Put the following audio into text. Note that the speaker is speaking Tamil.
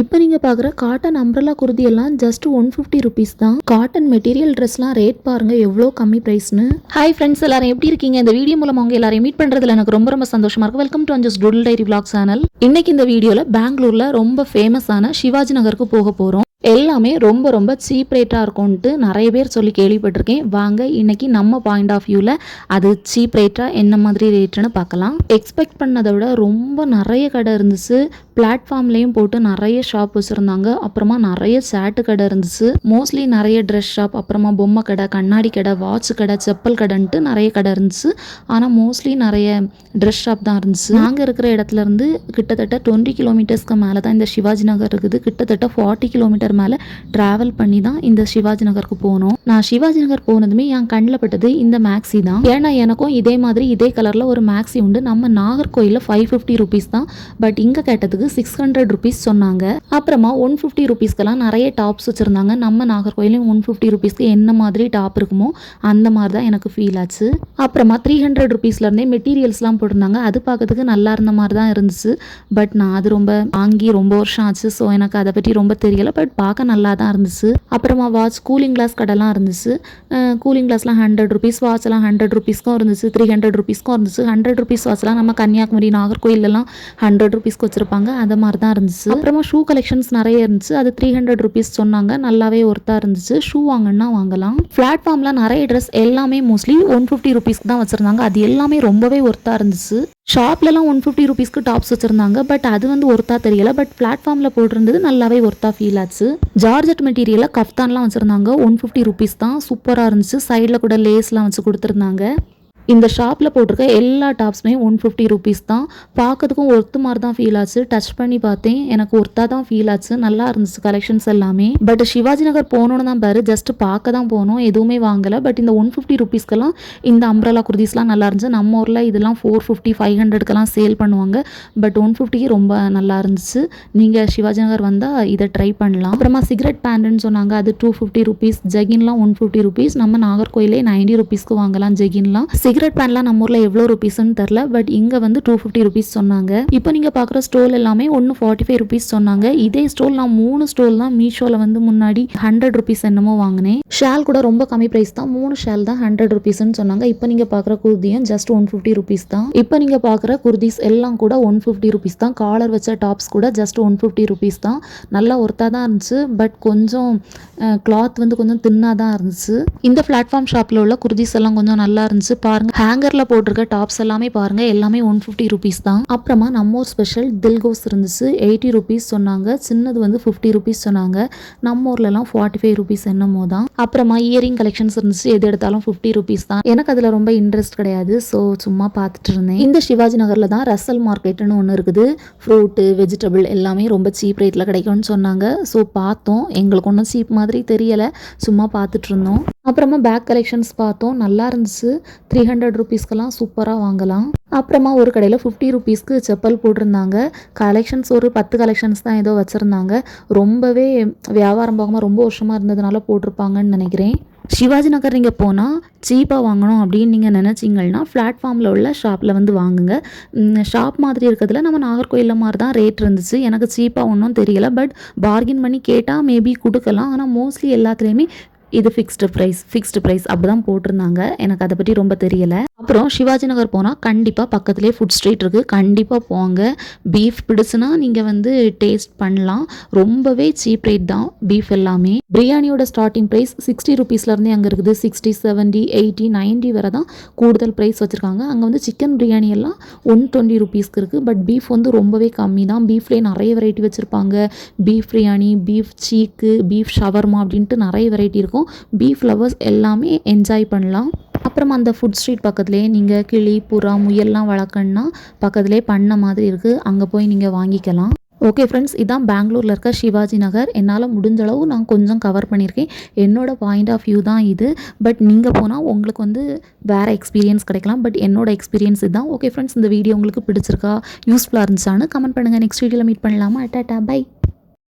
இப்போ நீங்கள் பார்க்குற காட்டன் அம்ப்ரலா குருதி எல்லாம் ஜஸ்ட் ஒன் ஃபிஃப்டி ருபீஸ் தான். காட்டன் மெட்டீரியல் ட்ரெஸ்லாம் ரேட் பாருங்க எவ்வளோ கம்மி ப்ரைஸ்னு ஹாய் ஃப்ரெண்ட்ஸ் எல்லாரும் எப்படி இருக்கீங்க? இந்த வீடியோ மூலம் அவங்க எல்லாரையும் மீட் பண்ணுறதுல எனக்கு ரொம்ப ரொம்ப சந்தோஷமா இருக்கு. Welcome to Anju's doodle diary vlog channel இன்னைக்கு இந்த வீடியோவில் பெங்களூரில் ரொம்ப ஃபேமஸான சிவாஜி நகருக்கு போக போகிறோம் எல்லாமே ரொம்ப ரொம்ப சீப் ரேட்டாக இருக்கும்ன்ட்டு நிறைய பேர் சொல்லி கேள்விப்பட்டிருக்கேன். வாங்க இன்னைக்கு நம்ம பாயிண்ட் ஆஃப் வியூவில் அது சீப் ரேட்டாக என்ன மாதிரி ரேட்டுன்னு பார்க்கலாம். எக்ஸ்பெக்ட் பண்ணதை விட ரொம்ப நிறைய கடை இருந்துச்சு. பிளாட்ஃபார்ம்லேயும் போட்டு நிறைய ஷாப் வச்சுருந்தாங்க. அப்புறமா நிறைய சேட்டு கடை இருந்துச்சு. மோஸ்ட்லி நிறைய ட்ரெஸ் ஷாப் அப்புறமா பொம்மை கடை கண்ணாடி கடை வாட்ச் கடை செப்பல் கடைன்ட்டு நிறைய கடை இருந்துச்சு. ஆனால் மோஸ்ட்லி நிறைய ட்ரெஸ் ஷாப் தான் இருந்துச்சு. நாங்கள் இருக்கிற இடத்துல இருந்து கிட்டத்தட்ட டுவெண்ட்டி கிலோமீட்டர்ஸ்க்கு மேலே தான் இந்த சிவாஜி நகர் இருக்குது. கிட்டத்தட்ட ஃபார்ட்டி கிலோமீட்டர் மேலே ட்ராவல் பண்ணி தான் இந்த சிவாஜி நகருக்கு போனோம். நான் சிவாஜி நகர் போனதுமே என் கண்ணில் பட்டது இந்த மேக்ஸி தான். ஏன்னா எனக்கும் இதே மாதிரி இதே கலரில் ஒரு மேக்ஸி உண்டு. நம்ம நாகர்கோயிலில் ஃபைவ் ஃபிஃப்டி ருபீஸ் தான். பட் இங்கே கேட்டதுக்கு சிக்ஸ் ஹண்ட்ரட் ருபீஸ் சொன்னாங்க. அப்புறமா ஒன் ஃபிஃப்டி ருபீஸ்க்கெல்லாம் நிறைய டாப்ஸ் வச்சுருந்தாங்க. நம்ம நாகர்கோயிலையும் ஒன் ஃபிஃப்டி ருபீஸ்க்கு என்ன மாதிரி டாப் இருக்குமோ அந்த மாதிரி தான் எனக்கு ஃபீல் ஆச்சு. அப்புறமா த்ரீ ஹண்ட்ரட் ருபீஸ்லேருந்தே மெட்டீரியல்ஸ்லாம் போட்டிருந்தாங்க. அது பார்க்கறதுக்கு நல்லா இருந்த மாதிரி தான் இருந்துச்சு. பட் நான் அது ரொம்ப வாங்கி ரொம்ப வருஷம் ஆச்சு. ஸோ எனக்கு அதை பற்றி ரொம்ப தெரியலை. பட் பார்க்க நல்லா தான் இருந்துச்சு. அப்புறமா வாட்ச் கூலிங் கிளாஸ் கடைலாம் இருந்துச்சு. கூலிங் கிளாஸ்லாம் ஹண்ட்ரட் ருபீஸ் வாட்ச்லாம் ஹண்ட்ரட் ருபீஸ்க்கும் இருந்துச்சு. த்ரீ ஹண்ட்ரட் ருபீஸ்க்கும் இருந்துச்சு. ஹண்ட்ரட் ருபீஸ் வாட்ச்லாம் நம்ம கன்னியாகுமரி நாகர்கோயிலெலாம் ஹண்ட்ரட் ருபீஸ்க்கு வச்சுருப்பாங்க. அது மாதிரி தான் இருந்துச்சு. அப்புறமா ஷூ கலெக்ஷன்ஸ் நிறைய இருந்துச்சு. அது த்ரீ ஹண்ட்ரட் ருபீஸ் சொன்னாங்க. நல்லாவே ஒர்த்தாக இருந்துச்சு. ஷூ வாங்கினா வாங்கலாம். பிளாட்ஃபார்மில் நிறைய ட்ரெஸ் எல்லாமே மோஸ்ட்லி ஒன் ஃபிஃப்டி ருபீஸ்க்கு தான் வச்சுருந்தாங்க. அது எல்லாமே ரொம்பவே ஒர்த்தாக இருந்துச்சு. ஷாப்லலாம் ஒன் ஃபிஃப்டி ருபீஸ்க்கு டாப்ஸ் வச்சுருந்தாங்க. பட் அது வந்து ஒர்த்தாக தெரியல. பட் பிளாட்ஃபார்மில் போட்டிருந்தது நல்லாவே ஒர்த்தாக ஃபீல் ஆச்சு. ஜார்ஜெட் மெட்டீரியலில் கஃப்தான்லாம் வச்சுருந்தாங்க. ஒன் ஃபிஃப்டி ருபீஸ் தான். சூப்பராக இருந்துச்சு. சைடில் கூட லேஸ்லாம் வச்சு கொடுத்துருந்தாங்க. இந்த ஷாப்பில் போட்டிருக்க எல்லா டாப்ஸுமே ஒன் ஃபிஃப்டி ருபீஸ் தான். பார்க்கறதுக்கும் ஒர்த்து மாதிரி தான் ஃபீல் ஆச்சு. டச் பண்ணி பார்த்தேன். எனக்கு ஒர்த்தாக தான் ஃபீல் ஆச்சு. நல்லா இருந்துச்சு கலெக்ஷன்ஸ் எல்லாமே. பட் சிவாஜி நகர் போகணுன்னு தான் பாரு. ஜஸ்ட் பார்க்க தான் போனோம். எதுவுமே வாங்கலை. பட் இந்த ஒன் ஃபிஃப்டி ருபீஸ்க்கெல்லாம் இந்த அம்ரலா குர்தீஸ்லாம் நல்லா இருந்துச்சு. நம்ம ஊரில் இதெல்லாம் ஃபோர் ஃபிஃப்டி ஃபைவ் ஹண்ட்ரட்க்கெல்லாம் சேல் பண்ணுவாங்க. பட் ஒன் ஃபிஃப்டிக்கு ரொம்ப நல்லா இருந்துச்சு. நீங்கள் சிவாஜி நகர் வந்தால் இதை ட்ரை பண்ணலாம். அப்புறமா சிகரெட் பேண்ட்னு சொன்னாங்க. அது டூ ஃபிஃப்டி ருபீஸ் ஜெகின்லாம் ஒன் ஃபிஃப்டி ருபீஸ் நம்ம நாகர்கோயிலே நைன்டி ருபீஸ்க்கு வாங்கலாம். ஜெகின்லாம் சிகரெட் பேன்லாம் நம்ம ஊரில் எவ்வளோ ருபீஸ்னு தெரில பட் இங்கே வந்து டூ ஃபிஃப்டி ருபீஸ் சொன்னாங்க. இப்போ நீங்கள் பார்க்குற ஸ்டோல் எல்லாமே ஒன்று ஃபார்ட்டி ஃபைவ் ருபீஸ் சொன்னாங்க. இதே ஸ்டோல் நான் மூணு ஸ்டோல் தான் மீஷோவில் வந்து முன்னாடி ஹண்ட்ரட் ருபீஸ் என்னமோ வாங்கினேன். ஷால் கூட ரொம்ப கம்மி ப்ரைஸ் தான். மூணு ஷால் தான் ஹண்ட்ரட் ருபீஸ்னு சொன்னாங்க. இப்போ நீங்கள் பார்க்குற குர்தியும் ஜஸ்ட் ஒன் ஃபிஃப்டி ருபீஸ் தான். இப்போ நீங்கள் பார்க்குற குர்தீஸ் எல்லாம் கூட ஒன் ஃபிஃப்டி ருபீஸ் தான். காலர் வச்ச டாப்ஸ் கூட ஜஸ்ட் ஒன் ஃபிஃப்டி ருபீஸ் தான். நல்லா ஒர்த்தாக தான் இருந்துச்சு. பட் கொஞ்சம் கிளாத் வந்து கொஞ்சம் தின்னாக தான் இருந்துச்சு. இந்த பிளாட்ஃபார்ம் ஷாப்பில் உள்ள குர்தீஸ் எல்லாம் கொஞ்சம் நல்லா இருந்துச்சு. பாருங்க ஹேங்கர்ல போட்டிருக்க டாப்ஸ் எல்லாமே பாருங்க. எல்லாமே ஒன் ஃபிஃப்டி ருபீஸ் தான். அப்புறமா நம்ம ஊர் ஸ்பெஷல் தில்கோஸ் இருந்துச்சு. எயிட்டி ருபீஸ் சொன்னாங்க. சின்னது வந்து ஃபிஃப்டி ருபீஸ் சொன்னாங்க. நம்ம ஊர்லலாம் ஃபார்ட்டி ஃபைவ் ருபீஸ் என்னமோ தான். அப்புறமா இயரிங் கலெக்ஷன்ஸ் இருந்துச்சு. எது எடுத்தாலும் ஃபிஃப்டி ருபீஸ் தான். எனக்கு அதில் ரொம்ப இன்ட்ரெஸ்ட் கிடையாது. ஸோ சும்மா பார்த்துட்டு இருந்தேன். இந்த சிவாஜி நகரில் தான் ரசல் மார்க்கெட்னு ஒன்று இருக்குது. ஃப்ரூட்டு வெஜிடபிள் எல்லாமே ரொம்ப சீப் ரேட்டில் கிடைக்கும்னு சொன்னாங்க. ஸோ பார்த்தோம். எங்களுக்கு ஒன்றும் சீப் மாதிரி தெரியலை. சும்மா பார்த்துட்டு இருந்தோம். அப்புறமா பேக் கலெக்ஷன்ஸ் பார்த்தோம். நல்லா இருந்துச்சு. த்ரீ ஹண்ட்ரட் ருபீஸ்க்கெல்லாம் சூப்பராக வாங்கலாம். அப்புறமா ஒரு கடையில் ஃபிஃப்டி ருபீஸ்க்கு செப்பல் போட்டிருந்தாங்க. கலெக்ஷன்ஸ் ஒரு பத்து கலெக்ஷன்ஸ் தான் ஏதோ வச்சுருந்தாங்க. ரொம்பவே வியாபாரம் போகாமல் ரொம்ப வருஷமாக இருந்ததுனால போட்டிருப்பாங்கன்னு நினைக்கிறேன். சிவாஜி நகர் நீங்கள் போனால் சீப்பாக வாங்கணும் அப்படின்னு நீங்கள் நினச்சிங்கன்னா பிளாட்ஃபார்மில் உள்ள ஷாப்பில் வந்து வாங்குங்க. ஷாப் மாதிரி இருக்கிறதுல நம்ம நாகர்கோயிலில் மாதிரி தான் ரேட் இருந்துச்சு. எனக்கு சீப்பாக ஒன்றும் தெரியல. பட் பார்கின் பண்ணி கேட்டால் மேபி கொடுக்கலாம். ஆனால் மோஸ்ட்லி எல்லாத்துலேயுமே இது ஃபிக்ஸ்டு ப்ரைஸ் ஃபிக்ஸ்டு ப்ரைஸ் அப்படி தான் போட்டிருந்தாங்க. எனக்கு அதை பற்றி ரொம்ப தெரியலை. அப்புறம் சிவாஜி நகர் போனால் கண்டிப்பாக பக்கத்துலேயே ஃபுட் ஸ்ட்ரீட் இருக்குது கண்டிப்பாக போங்க. பீஃப் பிடிச்சுனா நீங்கள் வந்து டேஸ்ட் பண்ணலாம். ரொம்பவே சீப் ரேட் தான் பீஃப் எல்லாமே. பிரியாணியோட ஸ்டார்டிங் ப்ரைஸ் சிக்ஸ்டி ருபீஸ்லேருந்தே அங்கே இருக்குது. சிக்ஸ்டி செவன்ட்டி எயிட்டி நைன்ட்டி வரை தான் கூடுதல் ப்ரைஸ் வச்சுருக்காங்க. அங்கே வந்து சிக்கன் பிரியாணி எல்லாம் ஒன் டுவெண்ட்டி ருபீஸ்க்கு இருக்குது பட் பீஃப் வந்து ரொம்பவே கம்மி தான். பீஃப்லேயே நிறைய வெரைட்டி வச்சுருப்பாங்க. பீஃப் பிரியாணி பீஃப் சீக்கு பீஃப் ஷவர்மா அப்படின்ட்டு நிறைய வெரைட்டி இருக்கும். பீஃப் லவர்ஸ் எல்லாமே என்ஜாய் பண்ணலாம். அப்புறமா அந்த ஃபுட் ஸ்ட்ரீட் பக்கத்துலேயே நீங்கள் கிளி புறா முயல்லாம் வளர்க்கணுன்னா பக்கத்துலேயே பண்ண மாதிரி இருக்குது அங்கே போய் நீங்கள் வாங்கிக்கலாம். ஓகே ஃப்ரெண்ட்ஸ் இதான் பெங்களூரில் இருக்க சிவாஜி நகர். என்னால் முடிஞ்சளவு நான் கொஞ்சம் கவர் பண்ணியிருக்கேன். என்னோடய பாயிண்ட் ஆஃப் வியூ தான் இது. பட் நீங்கள் போனால் உங்களுக்கு வந்து வேறு எக்ஸ்பீரியன்ஸ் கிடைக்கலாம். பட் என்னோட எக்ஸ்பீரியன்ஸ் இதுதான் ஓகே ஃப்ரெண்ட்ஸ் இந்த வீடியோ உங்களுக்கு பிடிச்சிருக்கா யூஸ்ஃபுல்லாக இருந்துச்சான்னு கமெண்ட் பண்ணுங்கள் நெக்ஸ்ட் வீடியோவில் மீட் பண்ணலாமா? Tata bye